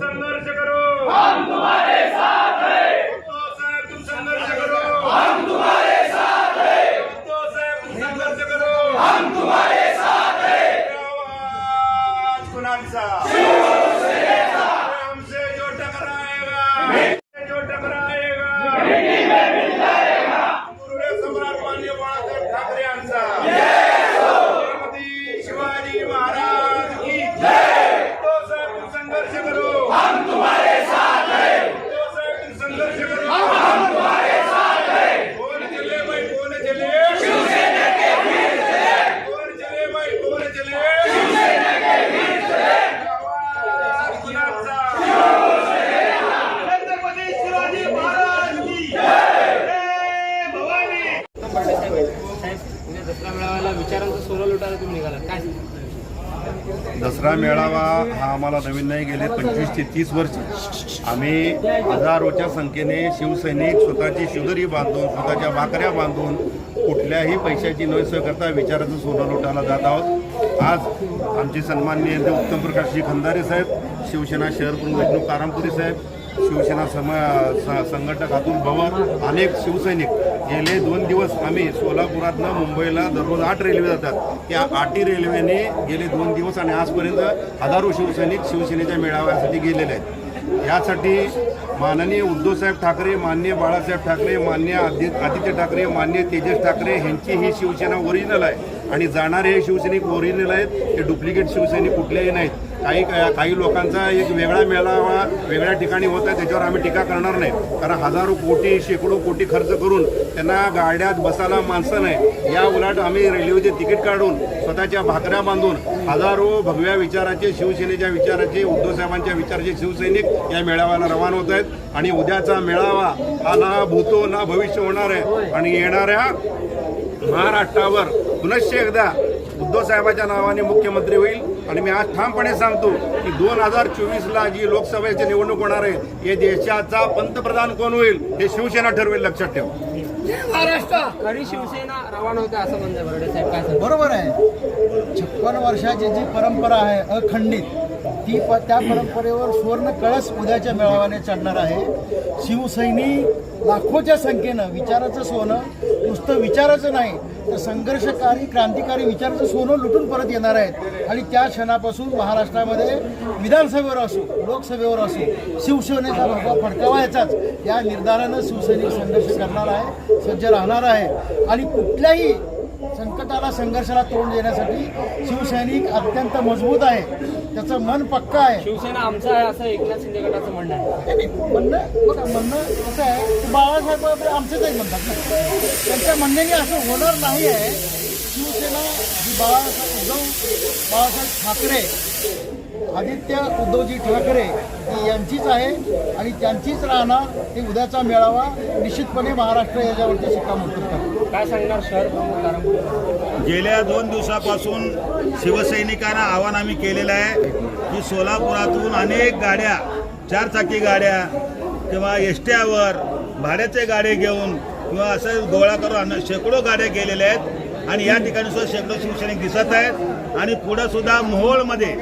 ಸಂಘರ್ಷಕರು. Kwanza. Dussehra मेळाव्याला लुटायला तुम्ही निघाला काय दसरा मेळावा हा आम्हाला नवीन नाही गेले पंचवीस ते तीस वर्ष. आम्ही हजारोच्या संख्येने शिवसैनिक स्वतःची शिवदरी बांधून स्वतःच्या भाकऱ्या बांधून कुठल्याही पैशाची न करता विचाराचं सोनं लुटायला जात आहोत. आज आमचे सन्माननीय नेते उत्तम प्रकाशजी खंदारे साहेब शिवसेना शहर प्रमुख विष्णू कारामपुरी साहेब शिवसेना सम संघटक अतुल भवन अनेक शिवसैनिक गेले. दोन दिवस आम्ही सोलापुरातनं मुंबईला दररोज आठ रेल्वे जातात. त्या आठही रेल्वेने गेले दोन दिवस आणि आजपर्यंत हजारो शिवसैनिक शिवसेनेच्या मेळाव्यासाठी गेलेले आहेत. यासाठी माननीय उद्धवसाहेब ठाकरे मान्य बाळासाहेब ठाकरे मान्य आदि आदित्य ठाकरे मान्य तेजस ठाकरे ह्यांची ही शिवसेना ओरिजिनल आहे. आणि जाणारे हे शिवसैनिक ओरिजिनल आहेत. हे डुप्लिकेट शिवसैनिक कुठलेही नाहीत. काही काही लोकांचा एक वेगळा मेळावा वेगळ्या ठिकाणी होत आहे त्याच्यावर आम्ही टीका करणार नाही. कारण हजारो कोटी शेकडो कोटी खर्च करून त्यांना गाड्यात बसायला माणसं नाही. या उलट आम्ही रेल्वेचे तिकीट काढून स्वतःच्या भाकऱ्या बांधून हजारो भगव्या विचाराचे शिवसेनेच्या विचाराचे उद्धव साहेबांच्या विचाराचे शिवसैनिक या मेळाव्याला रवाना होत आहेत. आणि उद्याचा मेळावा हा ना भूतो ना भविष्य होणार आहे. आणि येणाऱ्या महाराष्ट्रावर पुनश्च एकदा उद्धव साहेबाच्या नावाने मुख्यमंत्री होईल. आणि मी आज ठामपणे सांगतो की दोन हजार चोवीसला जी लोकसभेची निवडणूक होणार आहे हे देशाचा पंतप्रधान कोण होईल हे शिवसेना ठरवेल लक्षात ठेवा. खरी शिवसेना रवाना होते असं? बरोबर आहे. छप्पन वर्षाची जी परंपरा आहे अखंडित. ती प त्या परंपरेवर सुवर्ण कळस उद्याच्या मेळाव्याने चढणार आहे. शिवसैनिक लाखोच्या संख्येनं विचाराचं सोनं नुसतं विचाराचं नाही तर संघर्षकारी क्रांतिकारी विचाराचं सोनं लुटून परत येणार आहेत. आणि त्या क्षणापासून महाराष्ट्रामध्ये विधानसभेवर असो लोकसभेवर असो शिवसेनेचा भगवा फडकावायचाच या निर्धारानं शिवसैनिक संघर्ष करणार आहे सज्ज राहणार आहे. आणि कुठल्याही संकटाला संघर्षाला तोंड देण्यासाठी शिवसैनिक अत्यंत मजबूत आहे. त्याचं मन पक्का आहे. शिवसेना आमचं आहे असं एकनाथ शिंदे गटाचं म्हणणं आहे. म्हणणं बघा म्हणणं कसं आहे. बाळासाहेब आमचेच आहे म्हणतात ना त्यांच्या म्हणण्याने असं होणार नाही आहे. शिवसेना ही बाळासाहेब उद्धव बाळासाहेब ठाकरे आदित्य उद्धवजी ठाकरे ही यांचीच आहे आणि त्यांचीच राहणार. हे उद्याचा मेळावा निश्चितपणे महाराष्ट्र याच्यावरती शिक्कामोर्तब करतो काय सांगणार शहर प्रमुख गेल्या दोन दिवसापासून शिवसैनिकांना आव्हान आम्ही केलेलं आहे की सोलापुरातून अनेक गाड्या चारचाकी गाड्या किंवा एसट्यावर भाड्याचे गाडे घेऊन किंवा असं गोळा करून शेकडो गाड्या गेलेल्या आहेत आणि या ठिकाणी सुद्धा शेकडो शिवसैनिक दिसत आहेत आणि पुढं सुद्धा मोहोळमध्ये